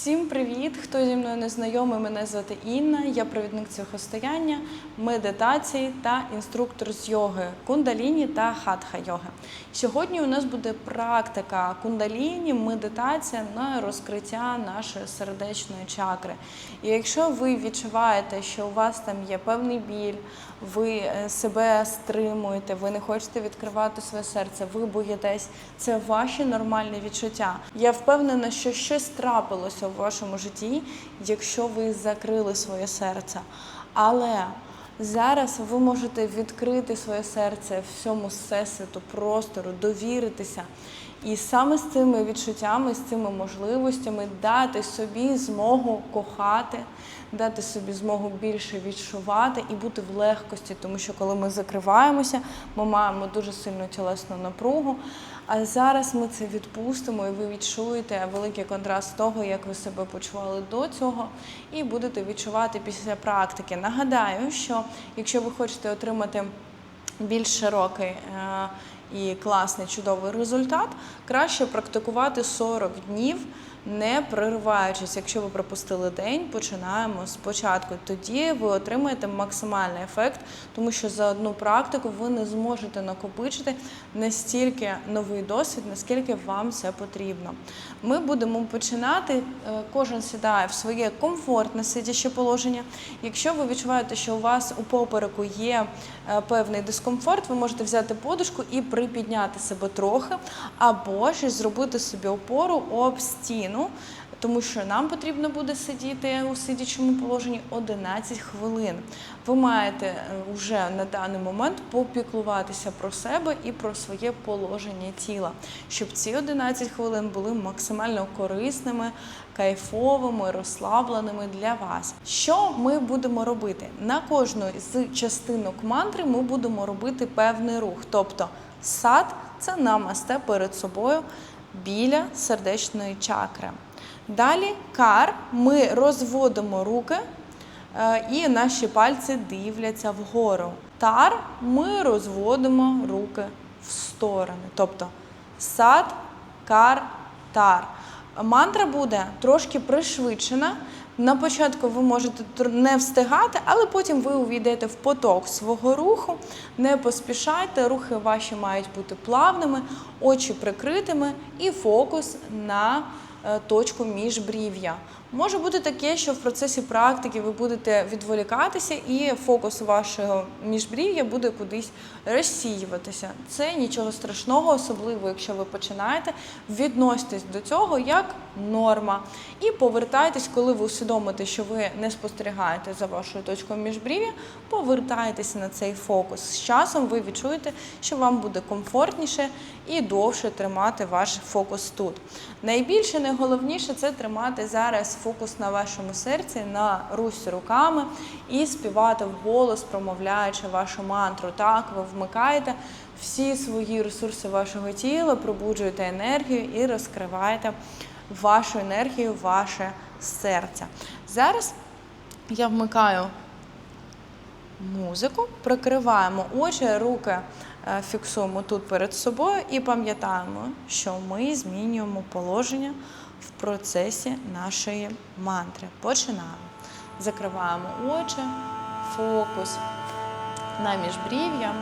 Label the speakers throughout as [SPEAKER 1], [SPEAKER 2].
[SPEAKER 1] Всім привіт! Хто зі мною не знайомий, мене звати Інна. Я провідник цвяхостояння, медитації та інструктор з йоги кундаліні та хатха йоги. Сьогодні у нас буде практика кундаліні, медитація на розкриття нашої сердечної чакри. І якщо ви відчуваєте, що у вас там є певний біль, ви е, себе стримуєте, ви не хочете відкривати своє серце, ви боїтесь, це ваші нормальні відчуття. Я впевнена, що щось трапилося в вашому житті, якщо ви закрили своє серце. Але зараз ви можете відкрити своє серце всьому всесвіту, простору, довіритися. І саме з цими відчуттями, з цими можливостями дати собі змогу кохати, дати собі змогу більше відчувати і бути в легкості, тому що коли ми закриваємося, ми маємо дуже сильну тілесну напругу. А зараз ми це відпустимо, і ви відчуєте великий контраст того, як ви себе почували до цього, і будете відчувати після практики. Нагадаю, що якщо ви хочете отримати більш широкий е, і класний чудовий результат, краще практикувати 40 днів. Не перериваючись, якщо ви пропустили день, починаємо спочатку. Тоді ви отримаєте максимальний ефект, тому що за одну практику ви не зможете накопичити настільки новий досвід, наскільки вам це потрібно. Ми будемо починати. е, Кожен сідає в своє комфортне сидяче положення. Якщо ви відчуваєте, що у вас у попереку є е, певний дискомфорт, ви можете взяти подушку і припідняти себе трохи, або ж зробити собі опору об стіну, тому що нам потрібно буде сидіти у сидячому положенні 11 хвилин. Ви маєте вже на даний момент попіклуватися про себе і про своє положення тіла, щоб ці 11 хвилин були максимально корисними, кайфовими, розслабленими для вас. Що ми будемо робити? На кожну з частинок мантри ми будемо робити певний рух. Тобто сад це намасте перед собою біля сердечної чакри. Далі кар ми розводимо руки е, і наші пальці дивляться вгору. Тар ми розводимо руки в сторони. Тобто сад, кар, тар. Мантра буде трошки пришвидшена. На початку ви можете не встигати, але потім ви увійдете в поток свого руху. Не поспішайте, рухи ваші мають бути плавними, очі прикритими і фокус на е, точку міжбрів'я. Може бути таке, що в процесі практики ви будете відволікатися, і фокус вашого міжбрів'я буде кудись розсіюватися. Це нічого страшного, особливо якщо ви починаєте. Відноситесь до цього як норма. І повертайтесь, коли ви усвідомите, що ви не спостерігаєте за вашою точкою міжбрів'я, повертайтеся на цей фокус. З часом ви відчуєте, що вам буде комфортніше і довше тримати ваш фокус тут. Найбільше, найголовніше це тримати зараз фокус на вашому серці, на русі руками і співати вголос, промовляючи вашу мантру. Так, ви вмикаєте всі свої ресурси вашого тіла, пробуджуєте енергію і розкриваєте вашу енергію, ваше серце. Зараз я вмикаю музику, прикриваємо очі, руки е, фіксуємо тут перед собою і пам'ятаємо, що ми змінюємо положення в процесі нашої мантри. Починаємо. Закриваємо очі, фокус на міжбрів'я.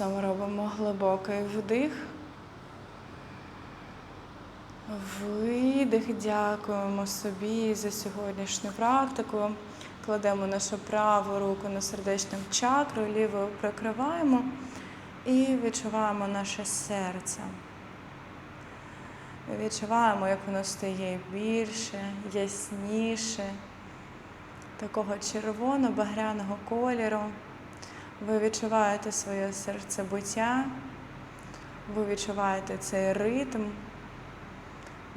[SPEAKER 1] Носом робимо глибокий вдих. Видих. Дякуємо собі за сьогоднішню практику. Кладемо нашу праву руку на сердечну чакру, лівою прикриваємо і відчуваємо наше серце. Відчуваємо, як воно стає більше, ясніше, такого червоно-багряного кольору. Ви відчуваєте своє серцебиття, ви відчуваєте цей ритм,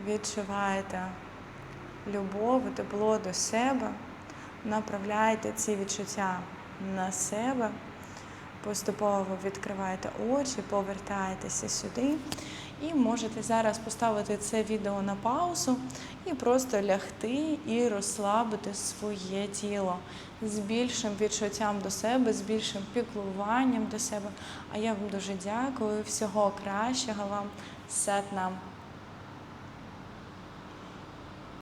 [SPEAKER 1] відчуваєте любов тепло до себе, направляєте ці відчуття на себе. Поступово відкриваєте очі, повертаєтеся сюди і можете зараз поставити це відео на паузу і просто лягти і розслабити своє тіло з більшим відчуттям до себе, з більшим піклуванням до себе. А я вам дуже дякую. Всього кращого вам. Сет нам.